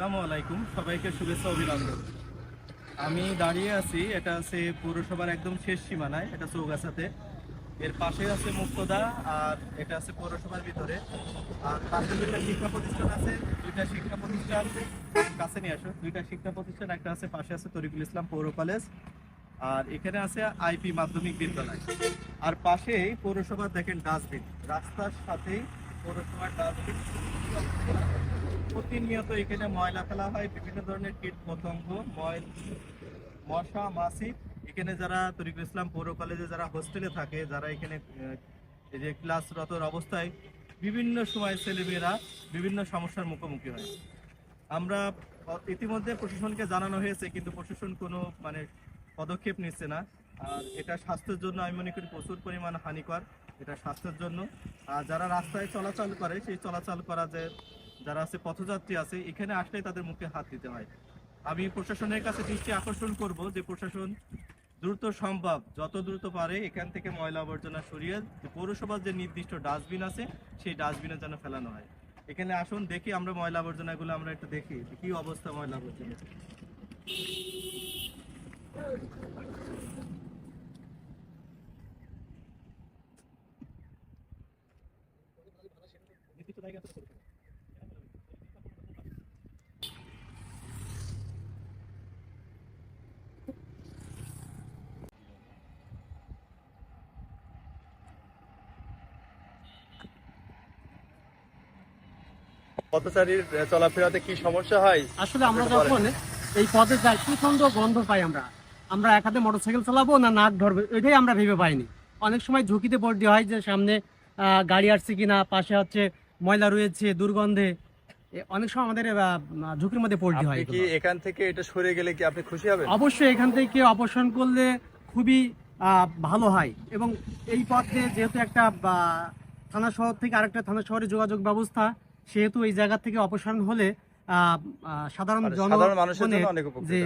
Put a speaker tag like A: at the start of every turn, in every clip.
A: আসসালামু সবাইকে শুভেচ্ছা অভিনন্দন। আমি দাঁড়িয়ে আছি, এটা আছে পৌরসভার একদম শেষ সীমানায়, এটা চৌগাছাতে। এর পাশে আছে মুক্তদা আর এটা আছে পৌরসভার ভিতরে। আর পাশে দুইটা শিক্ষা প্রতিষ্ঠান আছে, দুইটা শিক্ষা প্রতিষ্ঠান কাছে নিয়ে আসো। দুইটা শিক্ষা প্রতিষ্ঠান, একটা আছে পাশে আছে তরিকুল ইসলাম পৌর কলেজ, আর এখানে আছে আইপি মাধ্যমিক বিদ্যালয়। আর পাশেই পৌরসভার দেখেন ডাস্টবিন, রাস্তার সাথেই পৌরসভার ডাস্টবিন। প্রতিনিয়ত এখানে ময়লা ফেলা হয়, বিভিন্ন ধরনের কীট পতঙ্গ ময়ল মশা, মাছি। এখানে যারা তরিকুল ইসলাম পৌর কলেজে যারা হোস্টেলে থাকে, যারা এখানে এই যে ক্লাসরত অবস্থায়, বিভিন্ন সময় ছেলেমেয়েরা বিভিন্ন সমস্যার মুখোমুখি হয়। আমরা ইতিমধ্যে প্রশাসনকে জানানো হয়েছে, কিন্তু প্রশাসন কোনো মানে পদক্ষেপ নিচ্ছে না। আর এটা স্বাস্থ্যের জন্য, আমি মনে করি, প্রচুর পরিমাণ হানিকর। এটা স্বাস্থ্যের জন্য। আর যারা রাস্তায় চলাচল করে, সেই চলাচল করা যে যারা আছে, পথযাত্রী আছে, এখানে আসলেই তাদের মুখে হাত দিতে হয়। আমি প্রশাসনের কাছে দৃষ্টি আকর্ষণ করব যে প্রশাসন দ্রুত সম্ভব, যত দ্রুত পারে এখান থেকে ময়লা আবর্জনা সরিয়ে পৌরসভার যে নির্দিষ্ট ডাস্টবিন আছে, সেই ডাস্টবিনে যেন ফেলানো হয়। এখানে আসুন, দেখি আমরা ময়লা আবর্জনাগুলো আমরা একটু দেখি কি অবস্থা ময়লা আবর্জনা। পথচারীর চলাফেরাতে কি সমস্যা হয়?
B: আসলে আমরা যখন এই পথে যাই প্রচণ্ড গন্ধ পাই আমরা। আমরা এক হাতে মোটরসাইকেল চালাবো না নাক ধরবে এটাই আমরা ভেবে পাইনি। অনেক সময় ঝুঁকিতে পড়তে হয় যে সামনে গাড়ি আসছে কিনা পাশে হচ্ছে ময়লা রয়েছে দুর্গন্ধে। অনেক সময় আমাদের ঝুঁকির মধ্যে পড়তে হয়
A: কি এখান থেকে এটা সরে গেলে কি আপনি খুশি হবেন?
B: অবশ্যই এখান থেকে অপসারণ করলে খুবই আহ, ভালো হয়। এবং এই পথে যেহেতু একটা থানা শহর থেকে আরেকটা থানা শহরে যোগাযোগ ব্যবস্থা সেহেতু এই জায়গা থেকে অপসারণ হলে সাধারণ
A: জন মানুষের
B: জনগণের
A: অনেক
B: যে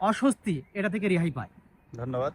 B: অস্বস্তি এটা থেকে রেহাই পায়।
A: ধন্যবাদ।